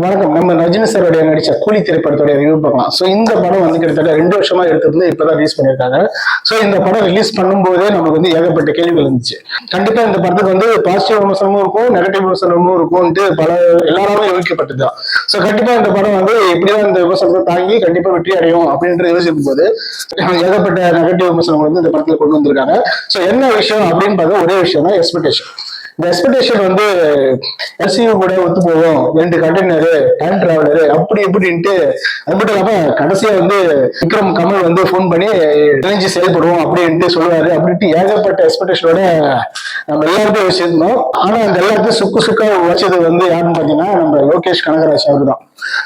வணக்கம். நம்ம ரஜினி சாருடைய நடிச்ச கூலி திரைப்படத்துடைய ரிவ்யூ பார்க்கலாம். ஸோ இந்த படம் வந்து கிட்டத்தட்ட ரெண்டு வருஷமா எடுத்திருந்து இப்பதான் ரிலீஸ் பண்ணியிருக்காங்க. ஸோ இந்த படம் ரிலீஸ் பண்ணும்போதே நமக்கு வந்து ஏகப்பட்ட கேள்விகள் இருந்துச்சு. கண்டிப்பா இந்த படத்துக்கு வந்து பாசிட்டிவ் விமர்சனமும் இருக்கும் நெகட்டிவ் விமர்சனமும் இருக்கும்ட்டு பல எல்லாராலும் யோசிக்கப்பட்டதுதான் ஸோ கண்டிப்பா இந்த படம் வந்து எப்படிதான் இந்த விமர்சனத்தை தாங்கி கண்டிப்பா வெற்றி அடையும் அப்படின்ற யோசிக்கும் போது ஏகப்பட்ட நெகட்டிவ் விமர்சனம் வந்து இந்த படத்துல கொண்டு வந்திருக்காங்க. ஸோ என்ன விஷயம் அப்படின்னு பார்த்தா ஒரே விஷயம் தான் எக்ஸ்பெக்டேஷன் இந்த எக்ஸ்பெக்டேஷன் வந்து எஸ்யூ கூட ஒத்து போகும் ரெண்டு கண்டெய்னரு டைம் டிராவலரு அப்படி இப்படின்ட்டு அது மட்டும் இல்லாமல் கடைசியா வந்து விக்ரம் கமல் வந்து ஃபோன் பண்ணி இணைஞ்சு செயல்படுவோம் அப்படின்ட்டு சொல்லுவாரு. அப்படின்ட்டு ஏகப்பட்ட எக்ஸ்பெக்டேஷனோட நம்ம எல்லாருக்கும் வச்சிருந்தோம். ஆனா அந்த எல்லாத்தையும் சுக்கு சுக்கா வச்சது வந்து யாருன்னு பாத்தீங்கன்னா நம்ம லோகேஷ் கனகராஜ் அவர் தான்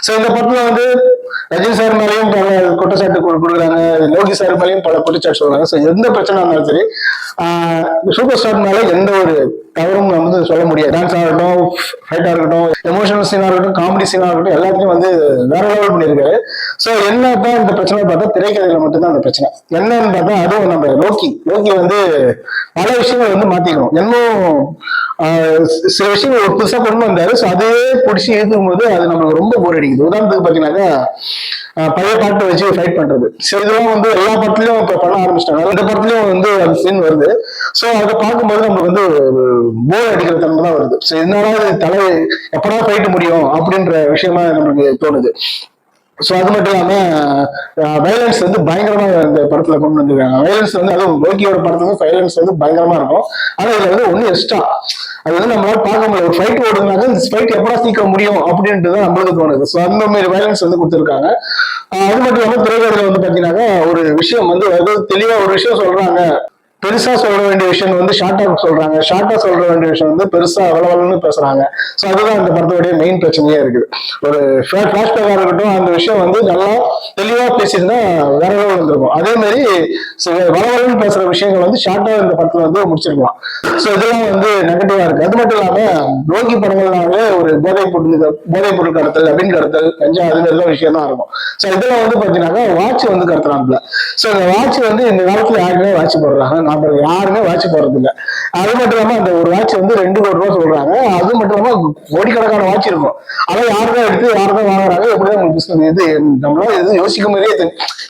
சோ இந்த படத்துல வந்து ரஜினி சார் மேலேயும் பல குற்றச்சாட்டு கொடுக்குறாங்க. லோகி சார் மேலேயும் பல குற்றச்சாட்டு சொல்றாங்க. ஸோ எந்த பிரச்சனை இருந்தாலும் சரி சூப்பர் ஸ்டார் மேல எந்த ஒரு எவரும் நம்ம வந்து சொல்ல முடியாது. டான்ஸ் ஆகட்டும் ஃபைட்டா இருக்கட்டும் எமோஷனல் சீனா இருக்கட்டும் காமெடி சீனா இருக்கட்டும் எல்லாத்தையும் வந்து வேற லெவல் பண்ணியிருக்காரு. ஸோ என்னதான் இந்த பிரச்சனை பார்த்தா திரைக்கதையில மட்டும்தான் அந்த பிரச்சனை. என்னன்னு பார்த்தா அதுவும் நம்ம லோக்கி. லோக்கி வந்து பல விஷயங்கள் வந்து மாத்திக்கணும். இன்னும் சில விஷயங்கள் ஒரு புதுசா கொண்டு வந்தாரு. ஸோ அதே பிடிச்சி இழுக்கும் போது அது நம்மளுக்கு ரொம்ப போர் அடிக்குது. உதாரணத்துக்கு பார்த்தீங்கன்னாக்கா பழைய பாட்டை வச்சு ஃபைட் பண்றது. சரி இதெல்லாம் வந்து எல்லா படத்துலயும் இப்ப பண்ண ஆரம்பிச்சிட்டாங்க. அந்த படத்துலயும் வந்து அந்த சீன் வருது. ஸோ அதை பார்க்கும்போது நமக்கு வந்து போர் அடிக்கிற தன்மை தான் வருது. ஸோ என்னடா தலை எப்படா ஃபைட் முடியும் அப்படின்ற விஷயமா நம்மளுக்கு தோணுது. ஸோ அது மட்டும் இல்லாமல் வயலன்ஸ் வந்து பயங்கரமாக இந்த படத்தில் கொண்டு வந்துருக்காங்க. வயலன்ஸ் வந்து அதுவும் லோக்கியோட படத்துல வந்து வயலன்ஸ் வந்து பயங்கரமாக இருக்கும். ஆனால் இதில் வந்து ஒன்றும் எக்ஸ்ட்ரா அது வந்து நம்மளால பார்க்க முடியாது ஒரு ஃபைட் ஓடுனாக்க இந்த ஃபைட் எப்படா சீக்கிரம் முடியும் அப்படின்ட்டு தான் நம்மளுக்கு தோணுது. ஸோ அந்த மாதிரி வயலன்ஸ் வந்து கொடுத்துருக்காங்க. அது மட்டும் இல்லாமல் திரைக்கதையில வந்து பார்த்தீங்கன்னாக்கா ஒரு விஷயம் வந்து அதாவது தெளிவாக ஒரு விஷயம் சொல்கிறாங்க பெருசா சொல்ல வேண்டிய விஷயம் வந்து ஷார்ட்டா சொல்றாங்க. ஷார்ட்டா சொல்ற வேண்டிய விஷயம் வந்து பெருசா வளவலன்னு பேசுறாங்க. ஸோ அதுதான் அந்த படத்துடைய மெயின் பிரச்சனையே இருக்குது. ஒரு ஃபிளாஷ்பேக்கா இருக்கட்டும் அந்த விஷயம் வந்து நல்லா தெளிவா பேசியிருந்தா வேற லெவல் வந்திருக்கும். அதே மாதிரி சில வளவலன்னு பேசுற விஷயங்கள் வந்து ஷார்ட்டா இந்த படத்துல வந்து முடிச்சிருக்கலாம். ஸோ இதெல்லாம் வந்து நெகட்டிவா இருக்கு. அது மட்டும் இல்லாம ரோகி படங்கள்னாலே ஒரு போதைப் பொருள் போதைப் பொருள் கடத்தல் அப்படின்னு கடத்தல் கஞ்சா அது மாதிரி விஷயம் தான் இருக்கும். ஸோ இதெல்லாம் வந்து பாத்தீங்கன்னாக்கா வாட்ச் வந்து கடத்துறாங்கல்ல ஸோ இந்த வாட்ச் வந்து இந்த காலத்துல யாருமே வாட்ச் போடுறாங்க நாம யாருமே வாட்ச் போடுறது இல்ல அது மட்டும் இல்லாம அந்த ஒரு வாட்ச் வந்து ரெண்டு கோடி ரூபாய் சொல்றாங்க. அது மட்டும் இல்லாம கோடிக்கணக்கான வாட்ச் இருக்கும். அதை யாருதான் எடுத்து யாருதான் வாங்குறாங்க. எப்படிதான் உங்களுக்கு பிசினஸ் இது? நம்மளால எதுவும் யோசிக்க மாதிரியே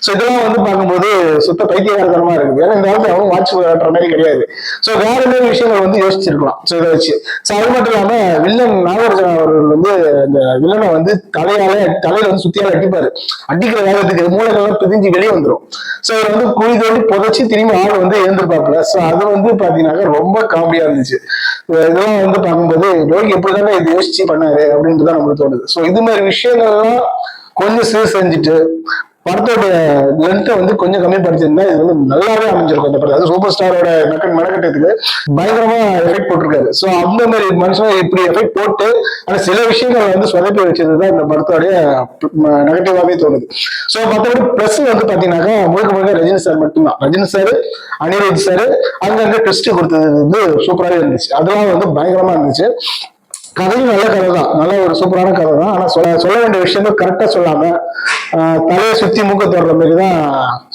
ஸோ இதெல்லாம் வந்து பார்க்கும்போது சுத்த பைத்தியகாரத்தனமா இருக்குது. ஏன்னா இந்த காலத்துல அவங்க வாட்ச் விளையாடுற மாதிரி கிடையாது. ஸோ வேற மாதிரி விஷயங்கள் வந்து யோசிச்சிருக்கலாம். ஸோ இதை வச்சு. ஸோ அது மட்டும் இல்லாம வில்லன் நாகார்ஜுன அவர்கள் வந்து இந்த வில்லனை வந்து தலையால தலையில வந்து சுத்தியால அடிப்பாரு. அடிக்கிற வேகத்துக்கு மூளைகள்லாம் பிரிஞ்சு வெளியே வந்துடும் ஸோ இவர் வந்து குழி தோண்டி புதைச்சி திரும்பி ஆள் வந்து எதிர்பார்க்கல. ஸோ அது வந்து பாத்தீங்கன்னாக்கா ரொம்ப காமெடியா இருந்துச்சு. இதெல்லாம் வந்து பார்க்கும்போது லோகி எப்படிதானே இது யோசிச்சு பண்ணாரு? அப்படின்ட்டு தான் நம்மளுக்கு தோணுது. ஸோ இது மாதிரி விஷயங்கள்லாம் கொஞ்சம் சீர் செஞ்சுட்டு படத்தோட லென்த்தை வந்து கொஞ்சம் கம்மிப்படுத்திருந்தா இது வந்து நல்லாவே அமைஞ்சிருக்கும் அந்த படம். அது சூப்பர் ஸ்டாரோட மெக்க மெனக்கட்டத்துக்கு பயங்கரமா எஃபெக்ட் போட்டிருக்காரு. ஸோ அந்த மாதிரி மனுஷன் இப்படி எஃபெக்ட் போட்டு ஆனா சில விஷயங்களை வந்து சொதப்பி வச்சது தான் இந்த படத்தோடைய நெகட்டிவாவே தோணுது. ஸோ மற்றபடி ப்ளஸ் வந்து பாத்தீங்கன்னாக்கா முழுக்க முழுக்க ரஜினி சார் மட்டும்தான். ரஜினி சார் அனிருத் சார் அங்கங்க டெஸ்ட் கொடுத்தது வந்து சூப்பராகவே இருந்துச்சு. அதெல்லாம் வந்து பயங்கரமா இருந்துச்சு. கதையும் நல்ல கதை தான் நல்ல ஒரு சூப்பரான கதை தான் ஆனா சொல்ல சொல்ல வேண்டிய விஷயங்கள் கரெக்டா சொல்லாம தலையை சுத்தி மூக்க தோடுற மாதிரி தான்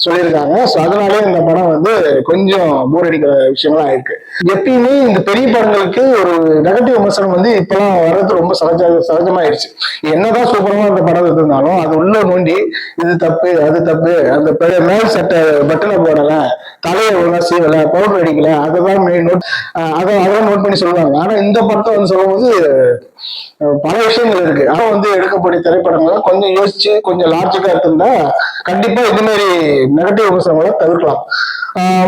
சொல்லியிருக்காங்க. ஸோ அதனாலே இந்த படம் வந்து கொஞ்சம் போர் அடிக்கிற விஷயங்களா இருக்கு. எப்பயுமே இந்த பெரிய படங்களுக்கு ஒரு நெகட்டிவ் விமர்சனம் வந்து இப்பெல்லாம் வர்றது ரொம்ப சகஜ சகஜமாயிடுச்சு. என்னதான் சூப்பரமா அந்த படம் இருந்தாலும் அது உள்ள நோண்டி இது தப்பு அது தப்பு அந்த பெரிய மேல் சட்டை பட்டனை போடல தலையை ஒழுங்கா சீவல பவுடர் அடிக்கல அதெல்லாம் நோட் அதை அதெல்லாம் நோட் பண்ணி சொல்லுவாங்க. ஆனா இந்த படத்தை வந்து சொல்லும்போது பல விஷயங்கள் இருக்கு. ஆனா வந்து எடுக்கக்கூடிய திரைப்படங்களை கொஞ்சம் யோசிச்சு கொஞ்சம் லாஜிக்கா இருந்தா கண்டிப்பா இது மாதிரி நெகட்டிவ் விமர்சனங்களை தவிர்க்கலாம்.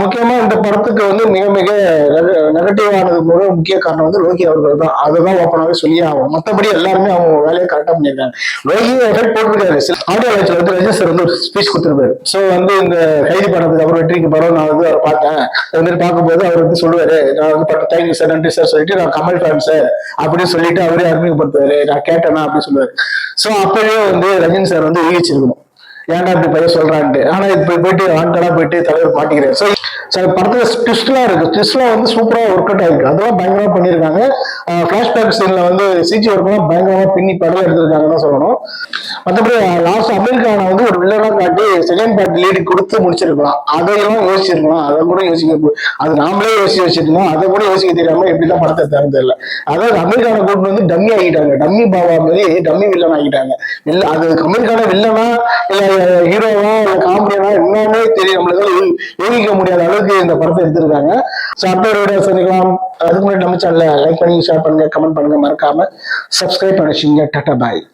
முக்கியமா இந்த படத்துக்கு வந்து மிக மிக நெகட்டிவானது மிக முக்கிய காரணம் வந்து லோகி அவர்கள் தான். அதுதான் ஓப்பனாவே சொல்லி ஆகும் மற்றபடி எல்லாருமே அவங்க வேலையை கரெக்டா பண்ணியிருக்காங்க. லோகி எஃபெக்ட் போட்டிருக்காரு. ஆடியோ வந்து ரஜினி சார் வந்து ஒரு ஸ்பீச் கொடுத்துருப்பாரு. ஸோ வந்து இந்த கைதி படத்துக்கு அப்புறம் வெற்றிக்கு படம் நான் வந்து அவர் பார்த்தேன். அது மாதிரி பார்க்கும்போது அவர் வந்து சொல்லுவாரு நான் வந்து பட்ட தேங்க்யூ சார் நன்றி சார் சொல்லிட்டு நான் கமல் ஃபேன் சார் அப்படின்னு சொல்லிட்டு அவரே அறிமுகப்படுத்துவாரு. நான் கேட்டேனா அப்படின்னு சொல்லுவாரு. ஸோ அப்பவே வந்து ரஜினி சார் வந்து ஊகிச்சிருக்கணும். ஏன்டா இப்படி பையன் சொல்றான்ட்டு. ஆனா இப்ப போயிட்டு ஆண்டடா போயிட்டு தலைவர் மாட்டிக்கிறேன் ஸோ சில படத்துல ட்விஸ்ட்லாம் இருக்கு. ட்விஸ்ட்லாம் வந்து சூப்பரா ஒர்க் அவுட் ஆயிருக்கு. அதெல்லாம் பயங்கரமா பண்ணியிருக்காங்க. ஃபிளாஷ்பேக் சீன்ல வந்து சிஜி ஒர்க்லாம் பயங்கரமா பின்னி படம் எடுத்திருக்காங்கன்னு தான் சொல்லணும். மற்றபடி லாஸ்ட் அமெரிக்கான வந்து ஒரு வில்லனா காட்டி செகண்ட் பார்ட் லீடு கொடுத்து முடிச்சிருக்கலாம். அதையெல்லாம் யோசிச்சிருக்கலாம். அதை கூட யோசிக்க போ- அது நாமளே யோசிச்சு வச்சிருக்கோம் அதை கூட யோசிக்க தெரியாம எப்படிதான் படத்தை திறந்து இல்லை. அதாவது அமெரிக்கான கூட்டு வந்து டம்மி ஆகிட்டாங்க. டம்மி பாபா மாதிரி டம்மி வில்லன் ஆகிட்டாங்க. இல்லை அது அமெரிக்கான வில்லனா இல்லை ஹீரோவா இல்லை காமெடியனா என்னன்னே தெரியும் நம்மளால முடியாத அளவுக்கு இந்த படத்தை எடுத்திருக்காங்க. ஸோ அப்போ சந்திக்கலாம். அதுக்கு முன்னாடி நம்ம சேனலை லைக் பண்ணி ஷேர் பண்ணுங்க கமெண்ட் பண்ணுங்க. மறக்காம சப்ஸ்கிரைப் பண்ணிச்சிங்க டாட்டா பாய்.